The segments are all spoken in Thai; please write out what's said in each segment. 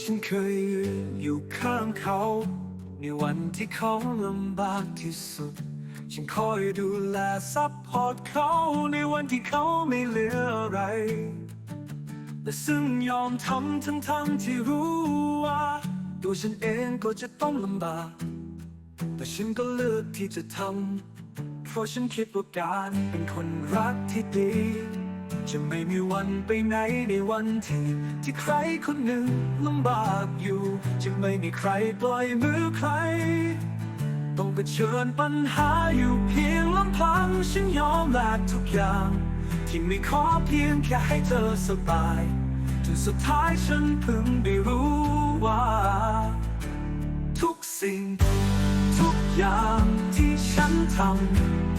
ฉันเคยยืนอยู่ข้างเขา ในวันที่เขาลำบากที่สุด ฉันคอยดูแลซัพพอร์ตเขาในวันที่เขาไม่เหลืออะไรแต่ซึ่งยอมทำทั้งทั้งที่รู้ว่าตัวฉันเองก็จะต้องลำบาก แต่ฉันก็เลือกที่จะทำ เพราะฉันคิดว่าการเป็นคนรักที่ดี จะไม่มีวันไปไหนในวันที่ที่ใครคนหนึ่งลำบากอยู่ จะไม่มีใครปล่อยมือใคร ต้องเผชิญปัญหาอยู่เพียงลำพังฉันยอมแลกทุกอย่าง ที่ไม่ขอเพียงแค่ให้เธอสบายจนสุดท้ายฉันเพิ่งได้รู้ว่า ทุกสิ่ง ทุกอย่างที่ฉันทำ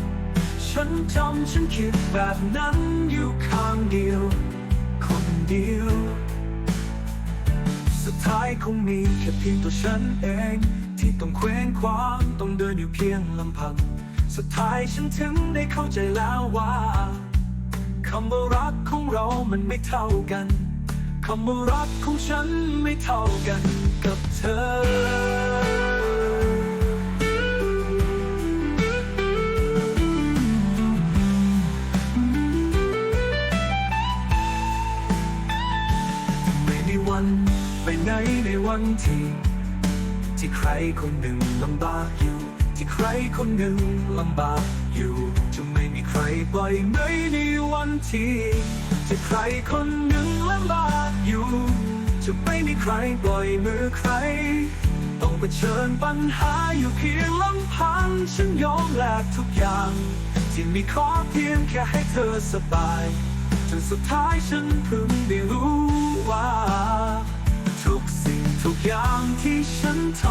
ฉันจำฉันคิดแบบนั้นอยู่ข้างเดียว คนเดียว สุดท้ายคงมีแค่เพียงตัวฉันเอง ที่ต้องเคว้งคว้างต้องเดินอยู่เพียงลำพัง สุดท้ายฉันถึงได้เข้าใจแล้วว่าคำว่ารักของเรามันไม่เท่ากันคำว่ารักของฉันไม่เท่ากันกับเธอ ไม่มีวันไปไหนในวันที่ ที่ใครคนหนึ่งลำบากอยู่ ที่ใครคนหนึ่งลำบากอยู่ จะไม่มีใครปล่อยมือในวันที่ ที่ใครคนหนึ่งลำบากอยู่ จะไม่มีใครปล่อยมือใคร ต้องเผชิญปัญหาอยู่เพียงลำพังฉันยอมแลกทุกอย่างที่มีขอเพียงแค่ให้เธอสบาย จนสุดท้ายฉันเพิ่งได้รู้ว่า ทุกสิ่งทุกอย่างที่ฉันท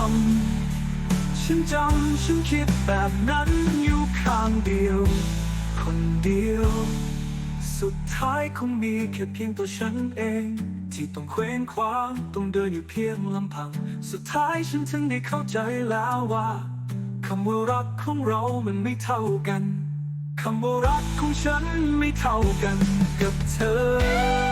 ำ ฉันจำฉันคิดแบบนั้นอยู่ข้างเดียว คนเดียว สุดท้ายคงมีแค่เพียงตัวฉันเอง ที่ต้องเคว้งคว้างต้องเดินอยู่เพียงลำพัง สุดท้ายฉันถึงได้เข้าใจแล้วว่าคำว่ารักของเรามันไม่เท่ากันคำว่ารักของฉันไม่เท่ากันกับเธอ